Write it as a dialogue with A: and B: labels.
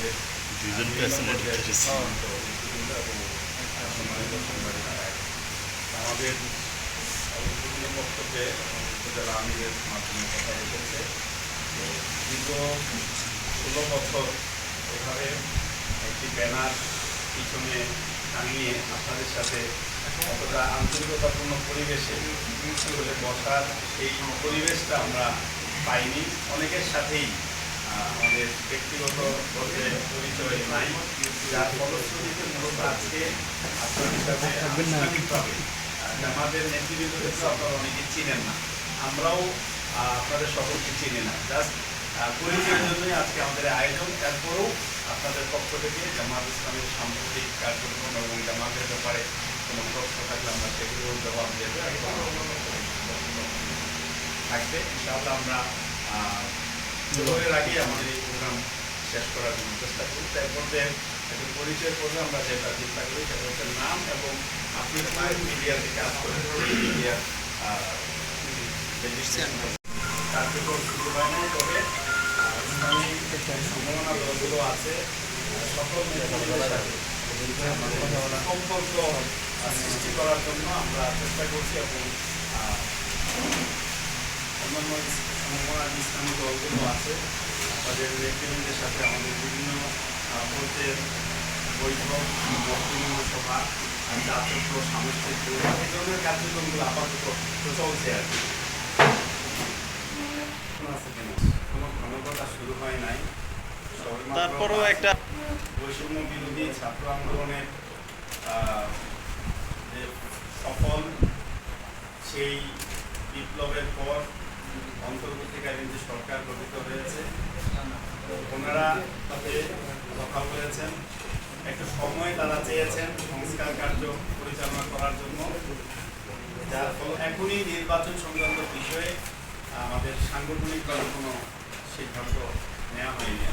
A: আমাদের
B: দুজন
A: আমাদের বক্তব্যে উপজেলা আমিরের মাধ্যমে কথা এসেছে দীর্ঘ ষোলো বছর এভাবে একটি ব্যানার পিছনে টাঙিয়ে আপনাদের সাথে অতটা আন্তরিকতাপূর্ণ পরিবেশে করে বসার এই পরিবেশটা আমরা পাইনি অনেকের সাথেই আমাদের ব্যক্তিগত নাই জামাতের নেতৃবৃন্দকে আপনারা অনেকে চিনেন না আমরাও আপনাদের সকলকে চিনি না জাস্ট পরিচয়ের জন্যই আজকে আমাদের আয়োজন এরপরেও আপনাদের পক্ষ থেকে জামাত ইসলামের সাম্প্রতিক কার্যক্রম এবং জামাতের ব্যাপারে কোনো প্রশ্ন থাকলে আমরা সেগুলোর জবাব দেবো থাকবে ইনশাআল্লাহ আমরা আগে আমাদের এই প্রোগ্রাম শেষ করার জন্য চেষ্টা করি। তারপর যে একটা পরিচয় করলে আমরা যেটা চেষ্টা করি সেটা হচ্ছে নাম এবং আপনি কোন মিডিয়াতে কাজ করেন। মিডিয়ার কার্যক্রম শুরু হয় নাই তবে সম্ভাবনা দলগুলো আছে সকল সম্পর্ক সৃষ্টি করার জন্য আমরা চেষ্টা করছি এবং অন্যান্য সম্ভাবনা ইসলামী দলগুলো আছে। তাদের নেতৃবৃন্দের সাথে আমাদের বিভিন্ন পর্যায়ের বৈঠক মতবিনিময় সভা জাতক সামষ্টিক এই ধরনের কার্যক্রমগুলো আপাতত চলছে আর কি? শুরু হয় নাই
B: তারপরেও একটা
A: বৈষম্য বিরোধী ছাত্র আন্দোলনের যে সফল সেই বিপ্লবের পর অন্তর্বর্তীকালীন যে সরকার গঠিত হয়েছে ওনারা তাতে কথা বলেছেন একটা সময় তারা চেয়েছেন সংস্কার কার্য পরিচালনা করার জন্য। যার ফলে এখনই নির্বাচন সংক্রান্ত বিষয়ে আমাদের সাংগঠনিক কোনো সিদ্ধান্ত নেওয়া হয়নি।